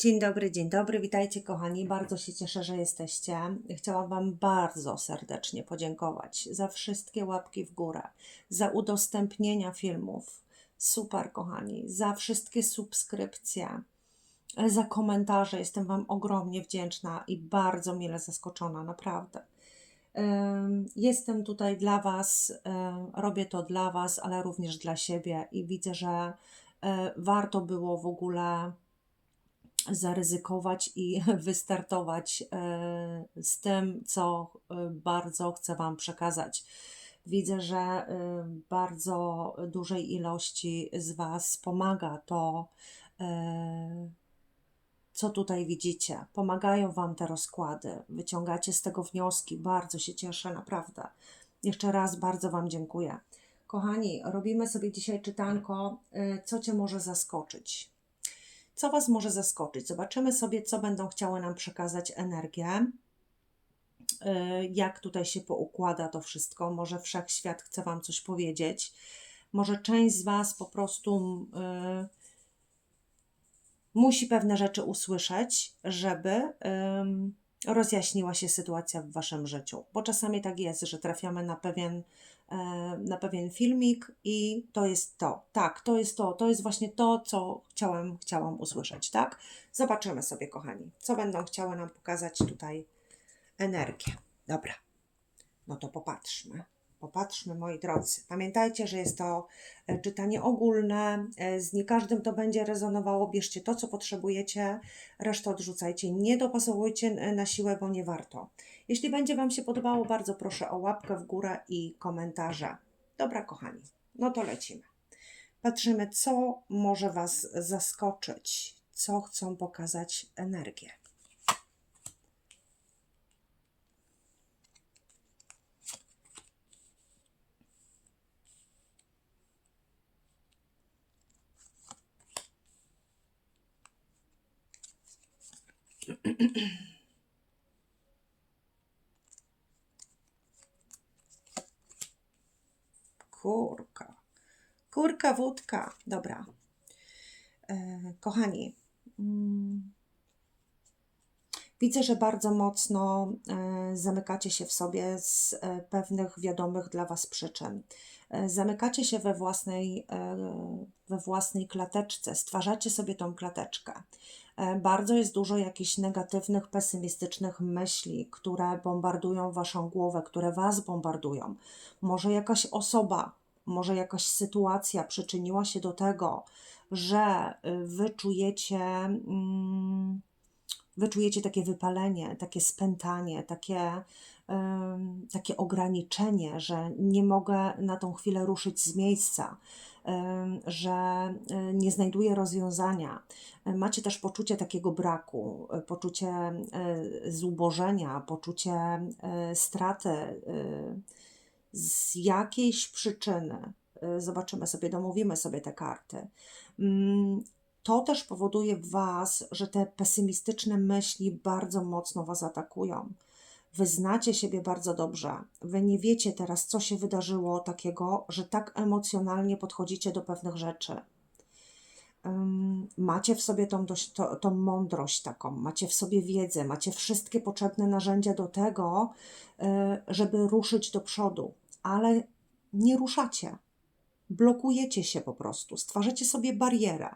Dzień dobry, dzień dobry, witajcie kochani. Bardzo się cieszę, że jesteście. Chciałam Wam bardzo serdecznie podziękować za wszystkie łapki w górę, za udostępnienia filmów. Super, kochani, za wszystkie subskrypcje, za komentarze. Jestem Wam ogromnie wdzięczna i bardzo mile zaskoczona, naprawdę. Jestem tutaj dla Was, robię to dla Was, ale również dla siebie i widzę, że y, warto było w ogóle zaryzykować i wystartować e, z tym, co e, bardzo chcę Wam przekazać. Widzę, że e, bardzo dużej ilości z Was pomaga to, co tutaj widzicie. Pomagają Wam te rozkłady, wyciągacie z tego wnioski. Bardzo się cieszę, naprawdę. Jeszcze raz bardzo Wam dziękuję. Kochani, robimy sobie dzisiaj czytanko, co Cię może zaskoczyć co Was może zaskoczyć. Zobaczymy sobie, co będą chciały nam przekazać energię, y, jak tutaj się poukłada to wszystko. Może wszechświat chce Wam coś powiedzieć. Może część z Was po prostu y, musi pewne rzeczy usłyszeć, żeby rozjaśniła się sytuacja w Waszym życiu. Bo czasami tak jest, że trafiamy na pewien na pewien filmik i to jest to. Tak, to jest to. To jest właśnie to, co chciałem, chciałam usłyszeć, tak? Zobaczymy sobie, kochani, co będą chciały nam pokazać tutaj energię. Dobra, no to popatrzmy. Popatrzmy, moi drodzy. Pamiętajcie, że jest to e, czytanie ogólne. e, Z nie każdym to będzie rezonowało. Bierzcie to, co potrzebujecie, resztę odrzucajcie. Nie dopasowujcie e, na siłę, bo nie warto. Jeśli będzie Wam się podobało, bardzo proszę o łapkę w górę i komentarze. Dobra, kochani, no to lecimy. Patrzymy, co może Was zaskoczyć, co chcą pokazać energię. Kurka. Kurka, wódka. Dobra. E, kochani, mm, widzę, że bardzo mocno e, zamykacie się w sobie z e, pewnych wiadomych dla Was przyczyn. Zamykacie się we własnej, we własnej klateczce, stwarzacie sobie tą klateczkę. Bardzo jest dużo jakichś negatywnych, pesymistycznych myśli, które bombardują Waszą głowę, które Was bombardują. Może jakaś osoba, może jakaś sytuacja przyczyniła się do tego, że y, Wy czujecie, mm, wy czujecie takie wypalenie, takie spętanie, takie, takie ograniczenie, że nie mogę na tą chwilę ruszyć z miejsca, że y, nie znajduję rozwiązania. Macie też poczucie takiego braku, y, poczucie zubożenia, poczucie straty z jakiejś przyczyny. Y, Zobaczymy sobie, domówimy sobie te karty. Mm, To też powoduje w Was, że te pesymistyczne myśli bardzo mocno Was atakują. Wy znacie siebie bardzo dobrze. Wy nie wiecie teraz, co się wydarzyło takiego, że tak emocjonalnie podchodzicie do pewnych rzeczy. Macie w sobie tą, dość, to, tą mądrość taką, macie w sobie wiedzę, macie wszystkie potrzebne narzędzia do tego, y, żeby ruszyć do przodu, ale nie ruszacie. Blokujecie się po prostu, stwarzacie sobie barierę,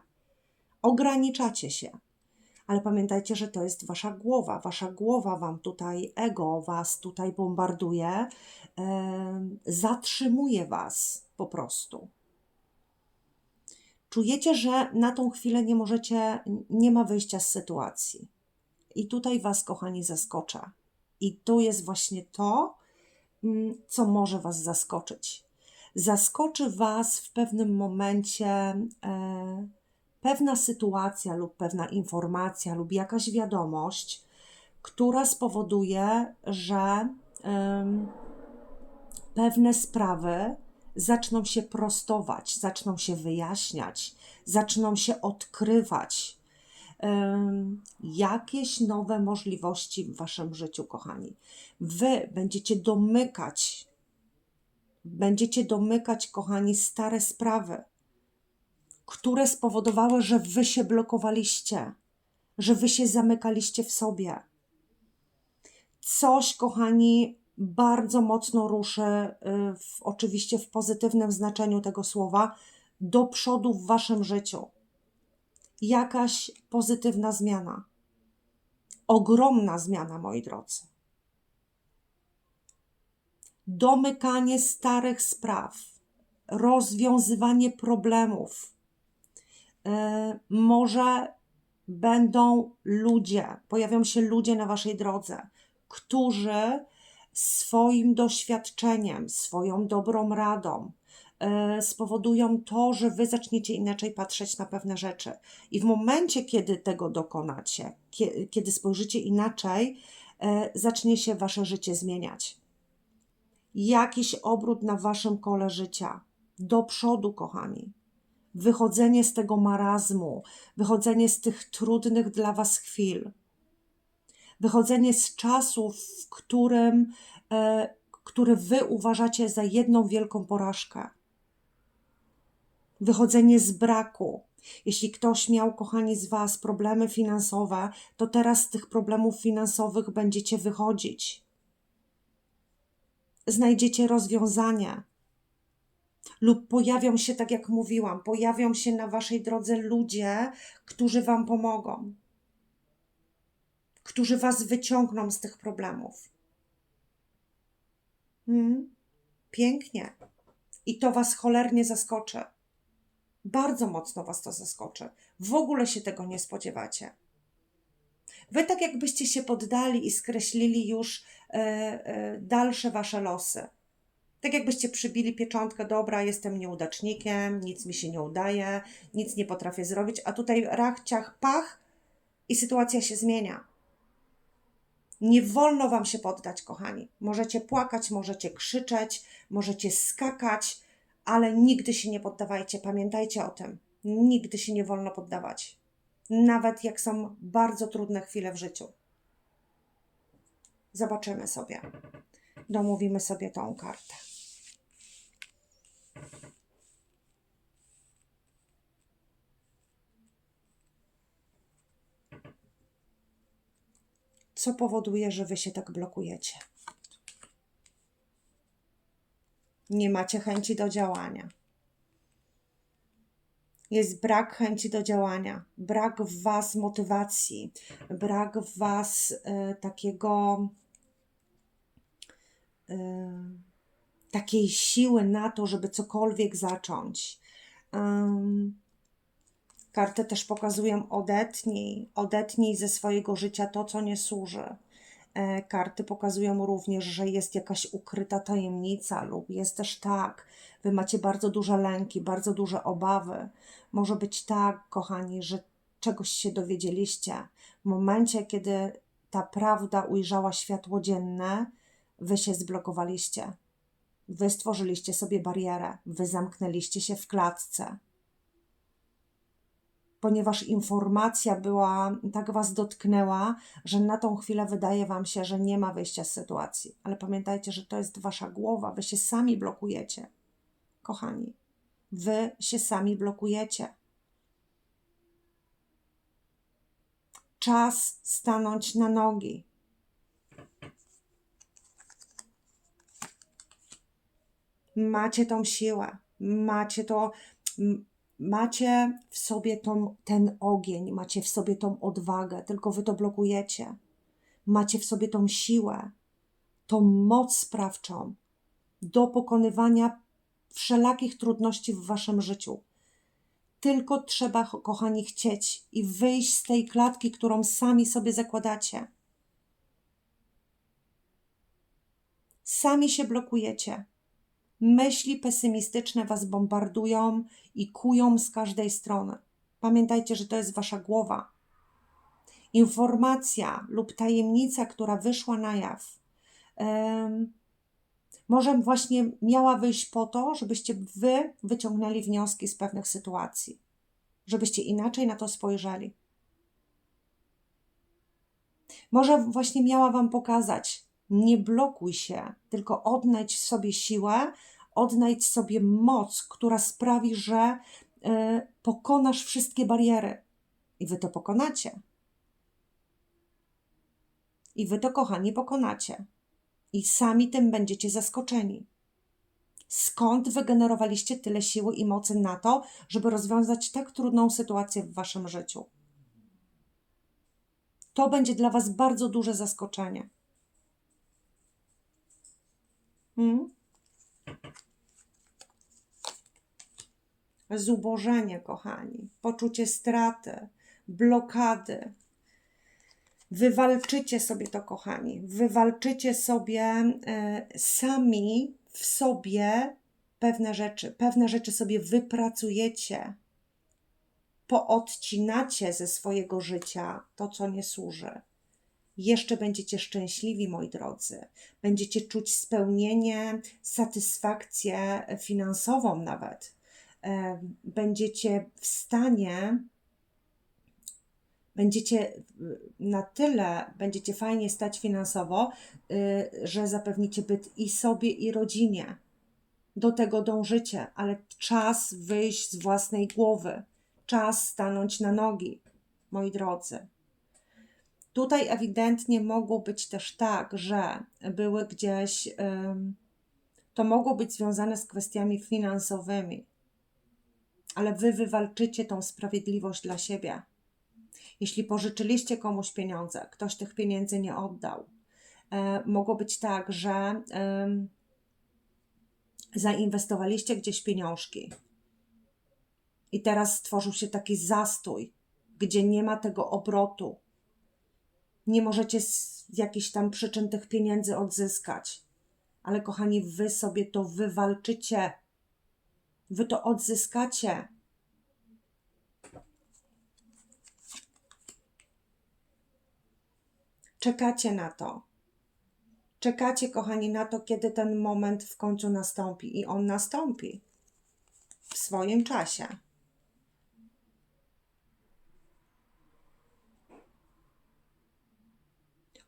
ograniczacie się. Ale pamiętajcie, że to jest wasza głowa. Wasza głowa wam tutaj, ego was tutaj bombarduje, em, zatrzymuje was po prostu. Czujecie, że na tą chwilę nie możecie, nie ma wyjścia z sytuacji. I tutaj was, kochani, zaskoczę. I to jest właśnie to, mm, co może was zaskoczyć. Zaskoczy was w pewnym momencie e, pewna sytuacja lub pewna informacja lub jakaś wiadomość, która spowoduje, że em, pewne sprawy zaczną się prostować, zaczną się wyjaśniać, zaczną się odkrywać. Jakieś nowe możliwości w waszym życiu, kochani. Wy będziecie domykać, będziecie domykać, kochani, stare sprawy które spowodowały, że wy się blokowaliście, że wy się zamykaliście w sobie. Coś, kochani, bardzo mocno ruszy, y, w, oczywiście w pozytywnym znaczeniu tego słowa, do przodu w waszym życiu. Jakaś pozytywna zmiana. Ogromna zmiana, moi drodzy. Domykanie starych spraw, rozwiązywanie problemów. Yy, może będą ludzie, pojawią się ludzie na waszej drodze, którzy swoim doświadczeniem, swoją dobrą radą e, spowodują to, że wy zaczniecie inaczej patrzeć na pewne rzeczy. I w momencie, kiedy tego dokonacie, kiedy spojrzycie inaczej, e, zacznie się wasze życie zmieniać. Jakiś obrót na waszym kole życia. Do przodu, kochani. Wychodzenie z tego marazmu, wychodzenie z tych trudnych dla was chwil wychodzenie z czasów, w którym, e, który wy uważacie za jedną wielką porażkę. Wychodzenie z braku. Jeśli ktoś miał, kochani, z Was problemy finansowe, to teraz z tych problemów finansowych będziecie wychodzić. Znajdziecie rozwiązanie. Lub pojawią się, tak jak mówiłam, pojawią się na Waszej drodze ludzie, którzy Wam pomogą którzy Was wyciągną z tych problemów. Hmm? Pięknie. I to Was cholernie zaskoczy. Bardzo mocno Was to zaskoczy. W ogóle się tego nie spodziewacie. Wy tak jakbyście się poddali i skreślili już e, e, dalsze Wasze losy. Tak jakbyście przybili pieczątkę, dobra, jestem nieudacznikiem, nic mi się nie udaje, nic nie potrafię zrobić, a tutaj rach, ciach, pach i sytuacja się zmienia. Nie wolno wam się poddać, kochani. Możecie płakać, możecie krzyczeć, możecie skakać, ale nigdy się nie poddawajcie. Pamiętajcie o tym. Nigdy się nie wolno poddawać. Nawet jak są bardzo trudne chwile w życiu. Zobaczymy sobie. Domówimy sobie tą kartę. Co powoduje, że wy się tak blokujecie. Nie macie chęci do działania. Jest brak chęci do działania, brak w was motywacji, brak w was y, takiego y, takiej siły na to, żeby cokolwiek zacząć. Karty też pokazują odetnij, odetnij ze swojego życia to, co nie służy. E, karty pokazują również, że jest jakaś ukryta tajemnica, lub jest też tak, wy macie bardzo duże lęki, bardzo duże obawy. Może być tak, kochani, że czegoś się dowiedzieliście. W momencie, kiedy ta prawda ujrzała światło dzienne, wy się zblokowaliście. Wy stworzyliście sobie barierę, wy zamknęliście się w klatce ponieważ informacja była, tak Was dotknęła, że na tą chwilę wydaje Wam się, że nie ma wyjścia z sytuacji. Ale pamiętajcie, że to jest Wasza głowa, Wy się sami blokujecie. Kochani, Wy się sami blokujecie. Czas stanąć na nogi. Macie tą siłę, macie to macie w sobie tą, ten ogień, macie w sobie tą odwagę, tylko wy to blokujecie. Macie w sobie tą siłę, tą moc sprawczą do pokonywania wszelakich trudności w waszym życiu. Tylko trzeba, kochani, chcieć i wyjść z tej klatki, którą sami sobie zakładacie. Sami się blokujecie. Myśli pesymistyczne was bombardują i kują z każdej strony. Pamiętajcie, że to jest wasza głowa. Informacja lub tajemnica, która wyszła na jaw, um, może właśnie miała wyjść po to, żebyście wy wyciągnęli wnioski z pewnych sytuacji, żebyście inaczej na to spojrzeli. Może właśnie miała Wam pokazać, nie blokuj się, tylko odnajdź w sobie siłę, odnajdź sobie moc, która sprawi, że y, pokonasz wszystkie bariery. I wy to pokonacie. I wy to, kochani, pokonacie. I sami tym będziecie zaskoczeni. Skąd wygenerowaliście tyle siły i mocy na to, żeby rozwiązać tak trudną sytuację w waszym życiu? To będzie dla was bardzo duże zaskoczenie. Hmm? Zubożenie, kochani, poczucie straty, blokady. Wywalczycie sobie to, kochani. Wywalczycie sobie e, sami w sobie pewne rzeczy. Pewne rzeczy sobie wypracujecie. Poodcinacie ze swojego życia to, co nie służy. Jeszcze będziecie szczęśliwi, moi drodzy. Będziecie czuć spełnienie, satysfakcję finansową nawet. Będziecie w stanie będziecie na tyle, będziecie fajnie stać finansowo, y, że zapewnicie byt i sobie, i rodzinie. Do tego dążycie, ale czas wyjść z własnej głowy, czas stanąć na nogi, moi drodzy. Tutaj ewidentnie mogło być też tak, że były gdzieś, to mogło być związane z kwestiami finansowymi, ale wy wywalczycie tą sprawiedliwość dla siebie jeśli pożyczyliście komuś pieniądze, ktoś tych pieniędzy nie oddał, e, mogło być tak, że e, zainwestowaliście gdzieś pieniążki i teraz stworzył się taki zastój, gdzie nie ma tego obrotu. Nie możecie z jakichś tam przyczyn tych pieniędzy odzyskać. Ale kochani, wy sobie to wywalczycie. Wy to odzyskacie. Czekacie na to. Czekacie, kochani, na to, kiedy ten moment w końcu nastąpi. I on nastąpi w swoim czasie.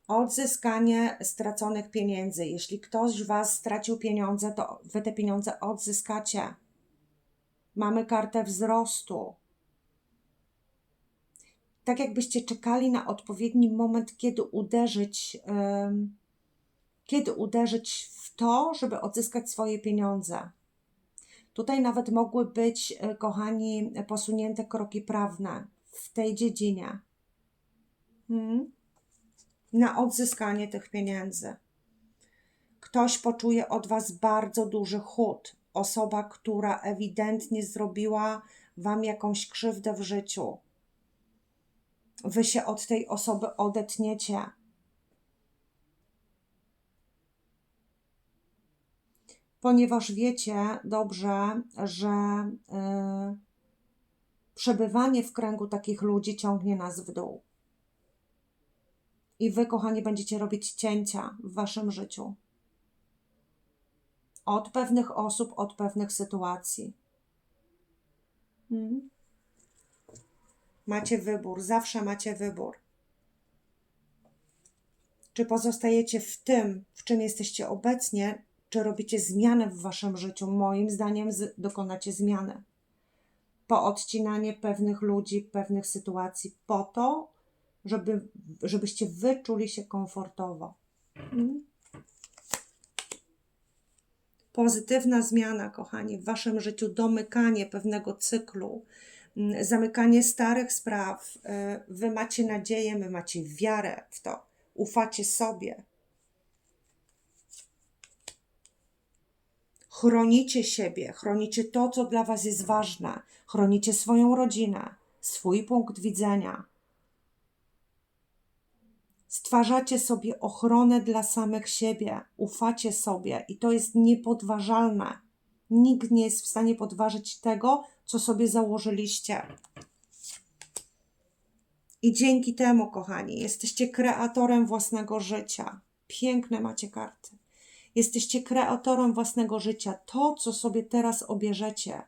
Odzyskanie straconych pieniędzy. Jeśli ktoś Was stracił pieniądze, to Wy te pieniądze odzyskacie. Mamy kartę wzrostu tak jakbyście czekali na odpowiedni moment, kiedy uderzyć, kiedy uderzyć w to, żeby odzyskać swoje pieniądze. Tutaj nawet mogły być, e, kochani, posunięte kroki prawne w tej dziedzinie. Hmm? Na odzyskanie tych pieniędzy. Ktoś poczuje od Was bardzo duży chód. Osoba, która ewidentnie zrobiła Wam jakąś krzywdę w życiu wy się od tej osoby odetniecie. Ponieważ wiecie dobrze, że yy, przebywanie w kręgu takich ludzi ciągnie nas w dół. I wy, kochani, będziecie robić cięcia w waszym życiu. Od pewnych osób, od pewnych sytuacji. Hmm? Macie wybór, zawsze macie wybór. Czy pozostajecie w tym, w czym jesteście obecnie, czy robicie zmianę w waszym życiu? Moim zdaniem dokonacie zmiany. Po odcinanie pewnych ludzi, pewnych sytuacji, po to, żeby, żebyście wyczuli się komfortowo. Hmm? Pozytywna zmiana, kochani, w waszym życiu, domykanie pewnego cyklu, Mm, zamykanie starych spraw. E, wy macie nadzieję, wy macie wiarę w to, ufacie sobie. Chronicie siebie, chronicie to, co dla Was jest ważne, chronicie swoją rodzinę, swój punkt widzenia. Stwarzacie sobie ochronę dla samych siebie, ufacie sobie i to jest niepodważalne. Nikt nie jest w stanie podważyć tego, co sobie założyliście. I dzięki temu, kochani, jesteście kreatorem własnego życia. Piękne macie karty. Jesteście kreatorem własnego życia. To, co sobie teraz obierzecie,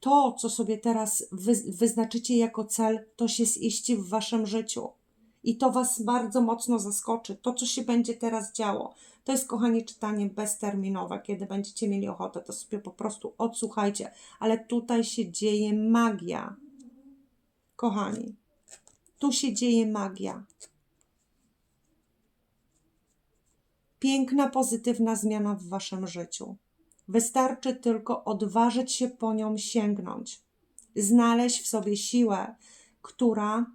to, co sobie teraz wy, wyznaczycie jako cel, to się ziści w waszym życiu. I to was bardzo mocno zaskoczy. To, co się będzie teraz działo. To jest, kochani, czytanie bezterminowe. Kiedy będziecie mieli ochotę, to sobie po prostu odsłuchajcie. Ale tutaj się dzieje magia. Kochani, tu się dzieje magia. Piękna, pozytywna zmiana w waszym życiu. Wystarczy tylko odważyć się po nią sięgnąć, znaleźć w sobie siłę, która,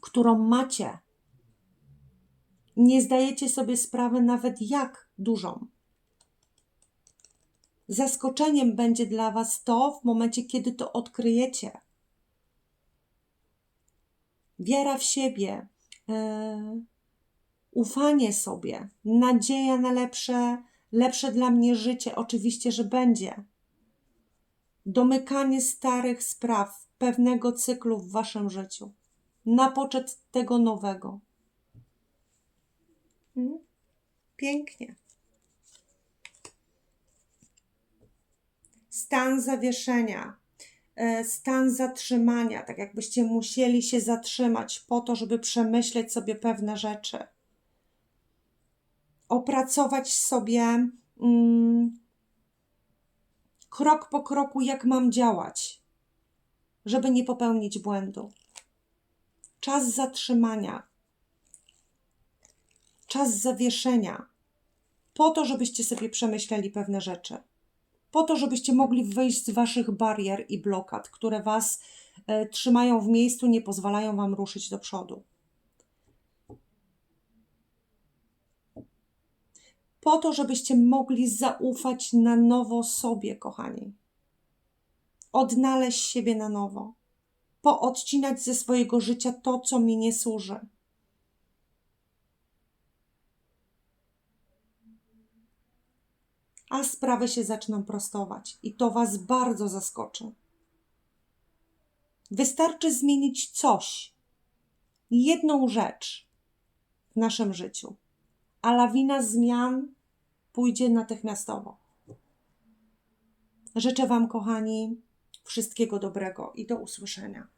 którą macie. Nie zdajecie sobie sprawy nawet jak dużą. Zaskoczeniem będzie dla Was to w momencie, kiedy to odkryjecie. Wiara w siebie, e, ufanie sobie, nadzieja na lepsze, lepsze dla mnie życie, oczywiście, że będzie. Domykanie starych spraw, pewnego cyklu w Waszym życiu, na poczet tego nowego. Mm, Pięknie. Stan zawieszenia, e, stan zatrzymania, tak jakbyście musieli się zatrzymać po to, żeby przemyśleć sobie pewne rzeczy. Opracować sobie mm, krok po kroku, jak mam działać, żeby nie popełnić błędu. Czas zatrzymania, czas zawieszenia, po to, żebyście sobie przemyśleli pewne rzeczy po to, żebyście mogli wyjść z waszych barier i blokad, które was e, trzymają w miejscu, nie pozwalają wam ruszyć do przodu. Po to, żebyście mogli zaufać na nowo sobie, kochani. Odnaleźć siebie na nowo. Poodcinać ze swojego życia to, co mi nie służy. a sprawy się zaczną prostować i to Was bardzo zaskoczy. Wystarczy zmienić coś, jedną rzecz w naszym życiu, a lawina zmian pójdzie natychmiastowo. Życzę Wam, kochani, wszystkiego dobrego i do usłyszenia.